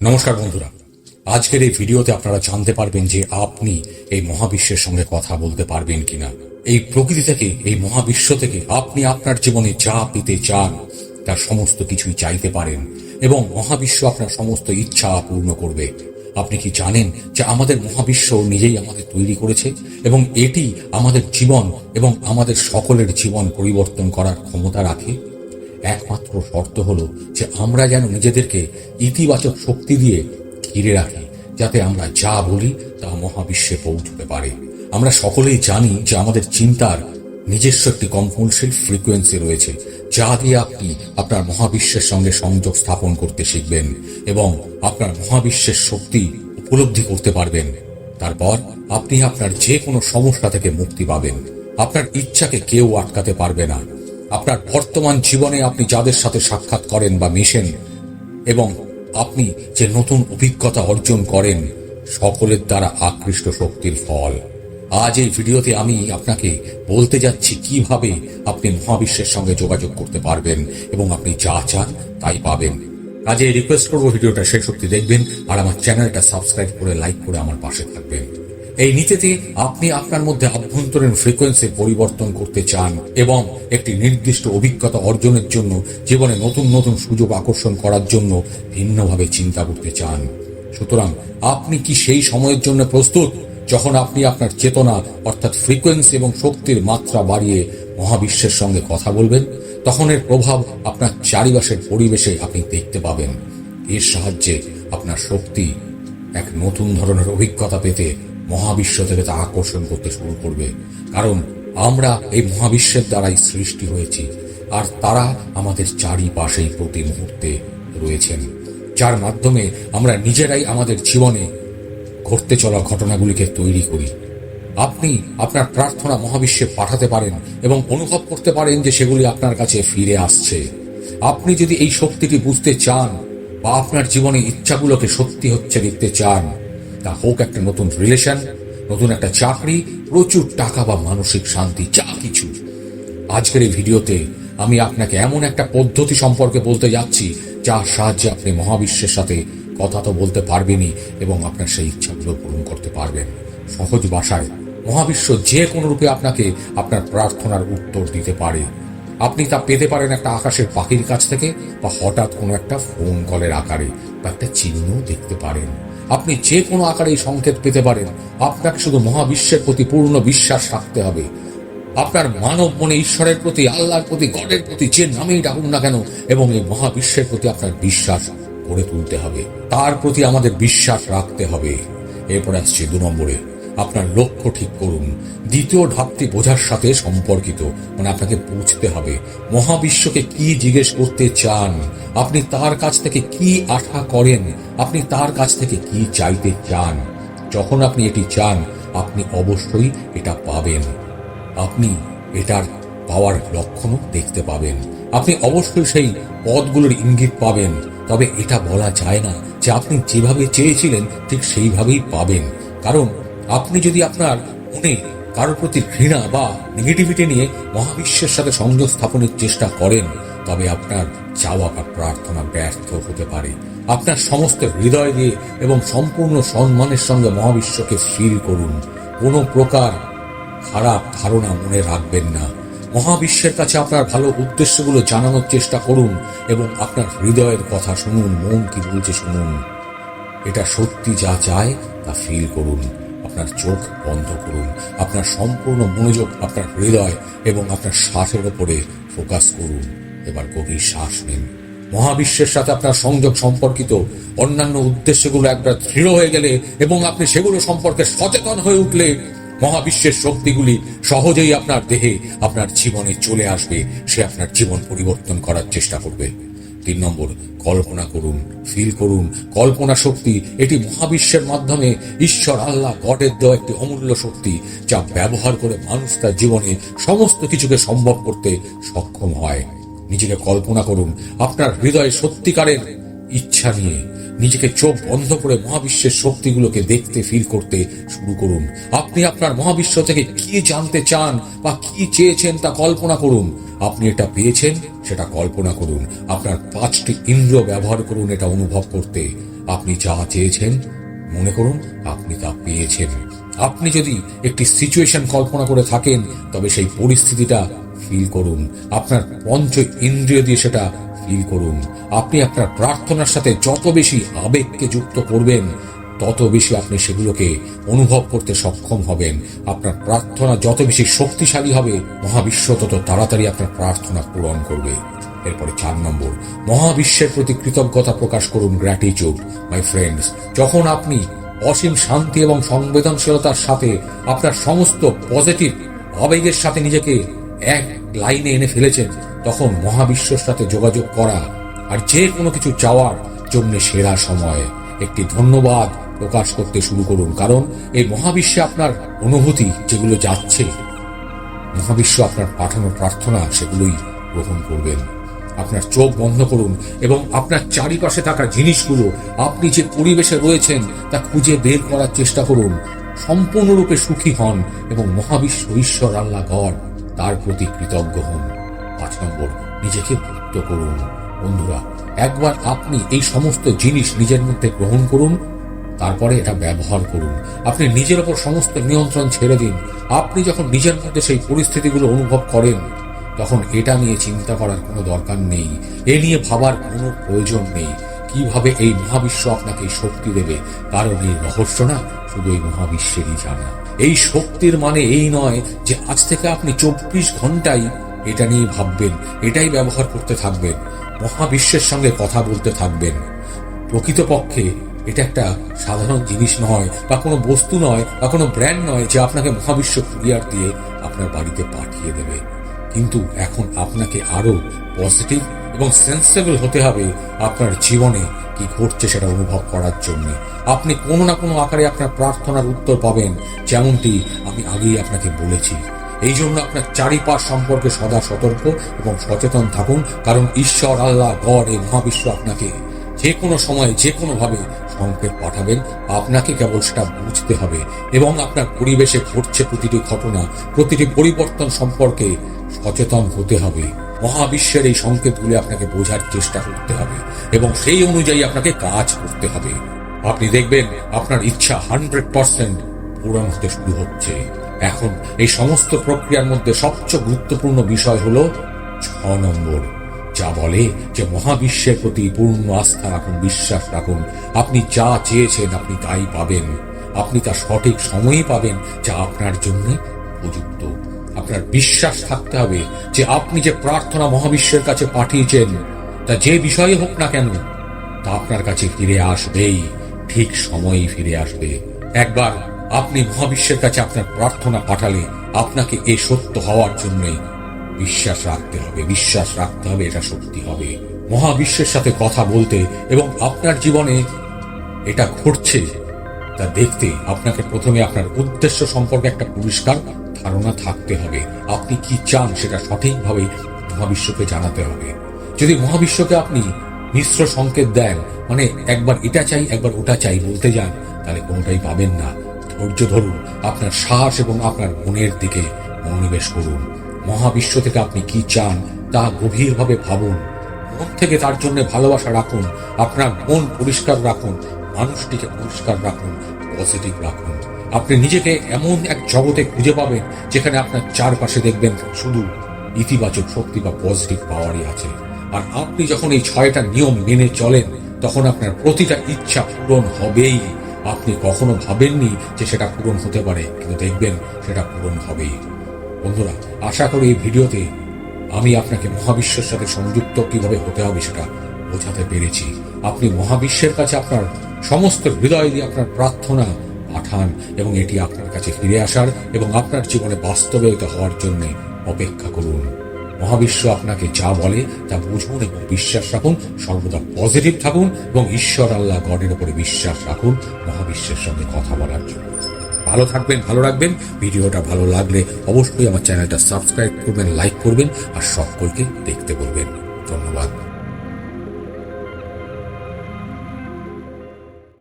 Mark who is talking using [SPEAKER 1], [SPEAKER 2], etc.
[SPEAKER 1] নমস্কার বন্ধুরা। আজকের এই ভিডিওতে আপনারা জানতে পারবেন যে আপনি এই মহাবিশ্বের সঙ্গে কথা বলতে পারবেন কিনা। এই প্রকৃতি থেকে, এই মহাবিশ্ব থেকে আপনি আপনার জীবনে যা পেতে চান তার সমস্ত কিছুই চাইতে পারেন এবং মহাবিশ্ব আপনার সমস্ত ইচ্ছা পূর্ণ করবে। আপনি কি জানেন যে আমাদের মহাবিশ্ব নিজেই আমাদের তৈরি করেছে এবং এটি আমাদের জীবন এবং আমাদের সকলের জীবন পরিবর্তন করার ক্ষমতা রাখে? একমাত্র শর্ত হলো যে আমরা যেন নিজেদেরকে ইতিবাচক শক্তি দিয়ে ঘিরে রাখি, যাতে আমরা যা বলি তা মহাবিশ্বে পৌঁছতে পারে। আমরা সকলেই জানি যে আমাদের চিন্তার নিজস্ব একটি কম্পনশীল ফ্রিকোয়েন্সি রয়েছে, যা দিয়ে আপনি আপনার মহাবিশ্বের সঙ্গে সংযোগ স্থাপন করতে শিখবেন এবং আপনার মহাবিশ্বের শক্তি উপলব্ধি করতে পারবেন। তারপর আপনি আপনার যে কোনো সমস্যা থেকে মুক্তি পাবেন। আপনার ইচ্ছাকে কেউ আটকাতে পারবে না। আপনার বর্তমান জীবনে আপনি যাদের সাথে সাক্ষাৎ করেন বা মেশেন, এবং আপনি যে নতুন অভিজ্ঞতা অর্জন করেন, সকলের দ্বারা আকৃষ্ট শক্তির ফল। আজ এই ভিডিওতে আমি আপনাকে বলতে যাচ্ছি কীভাবে আপনি মহাবিশ্বের সঙ্গে যোগাযোগ করতে পারবেন, এবং আপনি যা চান তাই পাবেন। কাজে রিকোয়েস্ট করব ভিডিওটা শেষ অব্দি দেখবেন, আর আমার চ্যানেলটা সাবস্ক্রাইব করে লাইক করে আমার পাশে থাকবেন। এই নীতিতে আপনি আপনার মধ্যে আভ্যন্তরীণ ফ্রিকোয়েন্সি পরিবর্তন করতে চান এবং একটি নির্দিষ্ট অভিজ্ঞতা অর্জনের জন্য, জীবনে নতুন নতুন সুযোগ আকর্ষণ করার জন্য ভিন্নভাবে চিন্তা করতে চান। সুতরাং আপনি কি সেই সময়ের জন্য প্রস্তুত যখন আপনি আপনার চেতনা অর্থাৎ ফ্রিকোয়েন্সি এবং শক্তির মাত্রা বাড়িয়ে মহাবিশ্বের সঙ্গে কথা বলবেন? তখন এর প্রভাব আপনার চারিপাশের পরিবেশে আপনি দেখতে পাবেন। এর সাহায্যে আপনার শক্তি এক নতুন ধরনের অভিজ্ঞতা পেতে মহাবিশ্ব থেকে তা আকর্ষণ করতে শুরু করবে। কারণ আমরা এই মহাবিশ্বের দ্বারাই সৃষ্টি হয়েছি, আর তারা আমাদের চারিপাশেই প্রতি মুহূর্তে রয়েছেন, যার মাধ্যমে আমরা নিজেরাই আমাদের জীবনে ঘটতে চলা ঘটনাগুলিকে তৈরি করি। আপনি আপনার প্রার্থনা মহাবিশ্বে পাঠাতে পারেন এবং অনুভব করতে পারেন যে সেগুলি আপনার কাছে ফিরে আসছে। আপনি যদি এই শক্তিটি বুঝতে চান বা আপনার জীবনে ইচ্ছাগুলোকে সত্যি হচ্ছে দেখতে চান তা হোক একটা নতুন রিলেশন নতুন একটা চাকরি, প্রচুর টাকা বা মানসিক শান্তি, যা কিছু। আজকের এই ভিডিওতে আমি আপনাকে এমন একটা পদ্ধতি সম্পর্কে বলতে যাচ্ছি, যার সাহায্যে আপনি মহাবিশ্বের সাথে কথা তো বলতে পারবেনই এবং আপনার সেই ইচ্ছাগুলো পূরণ করতে পারবেন। সহজ ভাষায়, মহাবিশ্ব যে কোনো রূপে আপনাকে আপনার প্রার্থনার উত্তর দিতে পারে। আপনি তা পেতে পারেন একটা আকাশের পাখির কাছ থেকে বা হঠাৎ কোনো একটা ফোন কলের আকারে বা একটা চিহ্ন দেখতে পারেন। আপনি যে কোনো আকারে এই সংকেত পেতে পারেন। আপনাকে শুধু মহাবিশ্বের প্রতি পূর্ণ বিশ্বাস রাখতে হবে। আপনার মানব মনে ঈশ্বরের প্রতি, আল্লাহর প্রতি, গডের প্রতি যে নামেই ডাকুন না কেন, এবং এই মহাবিশ্বের প্রতি আপনার বিশ্বাস গড়ে তুলতে হবে। তার প্রতি আমাদের বিশ্বাস রাখতে হবে। এরপরে আসছে দু নম্বরে। আপনার লক্ষ্য ঠিক করুন। দ্বিতীয় ধাপটি বোঝার সাথে সম্পর্কিত। মানে আপনাকে বুঝতে হবে, মহাবিশ্বকে কি জিজ্ঞেস করতে চান, আপনি তার কাছ থেকে কি আশা করেন, আপনি তার কাছ থেকে কি চাইতে চান। যখন আপনি এটি চান, আপনি অবশ্যই এটা পাবেন। আপনি এটার পাওয়ার লক্ষণও দেখতে পাবেন। আপনি অবশ্যই সেই পদগুলোর ইঙ্গিত পাবেন। তবে এটা বলা যায় না যে আপনি যেভাবে চেয়েছিলেন, ঠিক সেইভাবেই পাবেন। কারণ আপনি যদি আপনার মনে কারোর প্রতি ঘৃণা বা নেগেটিভিটি নিয়ে মহাবিশ্বের সাথে সংযোগ স্থাপনের চেষ্টা করেন, তবে আপনার চাওয়া বা প্রার্থনা ব্যর্থ হতে পারে। আপনার সমস্ত হৃদয় দিয়ে এবং সম্পূর্ণ সম্মানের সঙ্গে মহাবিশ্বকে ফিল করুন। কোনো প্রকার খারাপ ধারণা মনে রাখবেন না। মহাবিশ্বের কাছে আপনার ভালো উদ্দেশ্যগুলো জানানোর চেষ্টা করুন এবং আপনার হৃদয়ের কথা শুনুন, মন কি বলছে শুনুন। এটা সত্যি যা চায় তা ফিল করুন। আপনার চোখ বন্ধ করুন, আপনার সম্পূর্ণ মনোযোগ, আপনার হৃদয় এবং আপনার শ্বাসের ওপরে ফোকাস করুন। এবার গভীর শ্বাস নিন। মহাবিশ্বের সাথে আপনার সংযোগ সম্পর্কিত অন্যান্য উদ্দেশ্যগুলো একবার দৃঢ় হয়ে গেলে এবং আপনি সেগুলো সম্পর্কে সচেতন হয়ে উঠলে মহাবিশ্বের শক্তিগুলি সহজেই আপনার দেহে, আপনার জীবনে চলে আসবে। সে আপনার জীবন পরিবর্তন করার চেষ্টা করবে। তিন নম্বর, কল্পনা করুন ফিল করুন। কল্পনা শক্তি, এটি মহাবিশ্বের মাধ্যমে ঈশ্বর আল্লাহ গডের দেওয়া একটি অমূল্য শক্তি যা ব্যবহার করে মানুষ তার জীবনে সমস্ত কিছুকে সম্ভব করতে সক্ষম হয়। নিজেকে কল্পনা করুন, আপনার হৃদয়ে সত্যিকারের ইচ্ছা নিয়ে। নিজেকে চোখ বন্ধ করে মহাবিশ্বের শক্তিগুলোকে দেখতে ফিল করতে শুরু করুন। আপনি আপনার মহাবিশ্ব থেকে কি জানতে চান বা কি চেয়েছেন তা কল্পনা করুন। আপনি এটা পেয়েছেন, সেটা কল্পনা করুন। আপনার পাঁচটি ইন্দ্রিয় ব্যবহার করুন এটা অনুভব করতে। আপনি যা চেয়েছেন, মনে করুন, আপনি তা পেয়েছেন। আপনি যদি একটি সিচুয়েশন কল্পনা করে থাকেন, তবে সেই পরিস্থিতিটা ফিল করুন। আপনার পঞ্চ ইন্দ্রিয় দিয়ে সেটা ফিল করুন। আপনি আপনার প্রার্থনার সাথে যত বেশি আবেগকে যুক্ত করবেন, তত বেশি আপনি সেগুলোকে অনুভব করতে সক্ষম হবেন। আপনার প্রার্থনা যত বেশি শক্তিশালী হবে, মহাবিশ্ব তত তাড়াতাড়ি আপনার প্রার্থনা পূরণ করবে। এরপরে চার নম্বর, মহাবিশ্বের প্রতি কৃতজ্ঞতা প্রকাশ করুন গ্র্যাটিচিউড মাই ফ্রেন্ডস যখন আপনি অসীম শান্তি এবং সংবেদনশীলতার সাথে আপনার সমস্ত পজিটিভ আবেগের সাথে নিজেকে এক লাইনে এনে ফেলেছেন, তখন মহাবিশ্বের সাথে যোগাযোগ করা আর যে কোনো কিছু চাওয়ার জন্য সেরা সময়। একটি ধন্যবাদ প্রকাশ করতে শুরু করুন, কারণ এই মহাবিশ্বে আপনার অনুভূতি যেগুলো যাচ্ছে, মহাবিশ্ব আপনার পাঠানো প্রার্থনা সেগুলোই গ্রহণ করবেন। আপনার চোখ বন্ধ করুন এবং আপনার চারিপাশে থাকা জিনিসগুলো, আপনি যে পরিবেশে রয়েছেন তা খুঁজে বের করার চেষ্টা করুন। সম্পূর্ণরূপে সুখী হন এবং মহাবিশ্ব, ঈশ্বর, আল্লাহ, গড তার প্রতি কৃতজ্ঞ হন। পাঁচ নম্বর, নিজেকে মুক্ত করুন। বন্ধুরা, একবার আপনি এই সমস্ত জিনিস নিজের মধ্যে গ্রহণ করুন, তারপরে এটা ব্যবহার করুন। আপনি নিজের ওপর সমস্ত নিয়ন্ত্রণ ছেড়ে দিন। আপনি যখন নিজের মধ্যে সেই পরিস্থিতিগুলো অনুভব করেন, তখন এটা নিয়ে চিন্তা করার কোনো দরকার নেই। এ নিয়ে ভাবার কোনো প্রয়োজন নেই। কীভাবে এই মহাবিশ্ব আপনাকে শক্তি দেবে? কারণ এই রহস্য না শুধু এই মহাবিশ্বেরই জানা। এই শক্তির মানে এই নয় যে আজ থেকে আপনি চব্বিশ ঘন্টাই এটা নিয়ে ভাববেন, এটাই ব্যবহার করতে থাকবেন, মহাবিশ্বের সঙ্গে কথা বলতে থাকবেন। প্রকৃতপক্ষে এটা একটা সাধারণ জিনিস নয়, বা কোনো বস্তু নয়, বা কোনো ব্র্যান্ড নয় যে আপনাকে মহাবিশ্ব কুরিয়ার দিয়ে আপনার বাড়িতে পাঠিয়ে দেবে। কিন্তু এখন আপনাকে আরও পজিটিভ এবং সেন্সেবল হতে হবে আপনার জীবনে কি ঘটছে সেটা অনুভব করার জন্য। আপনি কোনো না কোনো আকারে আপনার প্রার্থনার উত্তর পাবেন, যেমনটি আমি আগেই আপনাকে বলেছি। এই জন্য আপনার চারিপাশ সম্পর্কে সদা সতর্ক এবং সচেতন থাকুন, কারণ ঈশ্বর, আল্লাহ, গড এই মহাবিশ্ব আপনাকে যে কোনো সময়, যে কোনোভাবে সংকেত পাঠাবেন। আপনাকে কেবল সেটা বুঝতে হবে এবং আপনার পরিবেশে ঘটছে প্রতিটি ঘটনা, প্রতিটি পরিবর্তন সম্পর্কে সচেতন হতে হবে। মহাবিশ্বের এই সংকেতগুলি আপনাকে বোঝার চেষ্টা করতে হবে এবং সেই অনুযায়ী আপনাকে কাজ করতে হবে। আপনি দেখবেন আপনার ইচ্ছা হান্ড্রেড পার্সেন্ট পূরণ হতে শুরু হচ্ছে। এখন এই সমস্ত প্রক্রিয়ার মধ্যে সবচেয়ে গুরুত্বপূর্ণ বিষয় হলো ছ নম্বর, যা বলে যে মহাবিশ্বের প্রতি পূর্ণ আস্থা রাখুন, বিশ্বাস রাখুন। আপনি যা চেয়েছেন আপনি তাই পাবেন। আপনি তা সঠিক সময়ে পাবেন, যা আপনার জন্য উপযুক্ত। আপনার বিশ্বাস থাকতে হবে যে আপনি যে প্রার্থনা মহাবিশ্বের কাছে পাঠিয়েছেন, তা যে বিষয়ে হোক না কেন, তা আপনার কাছে ফিরে আসবেই, ঠিক সময়েই ফিরে আসবে। একবার আপনি মহাবিশ্বের কাছে আপনার প্রার্থনা পাঠালে আপনাকে এ সত্য হওয়ার জন্যে বিশ্বাস রাখতে হবে, বিশ্বাস রাখতে হবে, এটা সত্যি হবে। মহাবিশ্বের সাথে কথা বলতে এবং আপনার জীবনে এটা ঘটছে, তা দেখতে আপনাকে প্রথমে আপনার উদ্দেশ্য সম্পর্কে একটা পরিষ্কার ধারণা থাকতে হবে। আপনি কি চান সেটা সঠিকভাবে মহাবিশ্বকে জানাতে হবে। যদি মহাবিশ্বকে আপনি মিশ্র সংকেত দেন মানে একবার এটা চাই, একবার ওটা চাই বলতে যান, তাহলে কোনোটাই পাবেন না। ধৈর্য ধরুন, আপনার শ্বাস এবং আপনার মনের দিকে মনোনিবেশ করুন। মহাবিশ্ব থেকে আপনি কি চান, তা গভীরভাবে ভাবুন। মন থেকে তার জন্য ভালোবাসা রাখুন, আপনার মন পরিষ্কার রাখুন, মানুষটিকে পরিষ্কার রাখুন, পজিটিভ রাখুন। আপনি নিজেকে এমন এক জগতে খুঁজে পাবেন যেখানে আপনার চারপাশে দেখবেন শুধু ইতিবাচক শক্তি বা পজিটিভ পাওয়ারই আছে। আর আপনি যখন এই ছয়টা নিয়ম মেনে চলেন, তখন আপনার প্রতিটা ইচ্ছা পূরণ হবেই। আপনি কখনো ভাবেননি যে সেটা পূরণ হতে পারে, কিন্তু দেখবেন সেটা পূরণ হবেই। বন্ধুরা, আশা করি এই ভিডিওতে আমি আপনাকে মহাবিশ্বের সাথে সংযুক্ত কীভাবে হতে হবে সেটা বোঝাতে পেরেছি। আপনি মহাবিশ্বের কাছে আপনার সমস্ত হৃদয় দিয়ে আপনার প্রার্থনা পাঠান এবং এটি আপনার কাছে ফিরে আসার এবং আপনার জীবনে বাস্তবায়িত হওয়ার জন্য অপেক্ষা করুন। মহাবিশ্ব আপনাকে যা বলে তা বুঝুন এবং বিশ্বাস রাখুন, সর্বদা পজিটিভ থাকুন এবং ঈশ্বর আল্লাহ গডের উপরে বিশ্বাস রাখুন মহাবিশ্বের সঙ্গে কথা বলার জন্য। ভালো থাকবেন, ভালো রাখবেন। ভিডিওটা ভালো লাগলে অবশ্যই আমার চ্যানেলটা সাবস্ক্রাইব করবেন, লাইক করবেন আর সকলকে দেখতে বলবেন। ধন্যবাদ।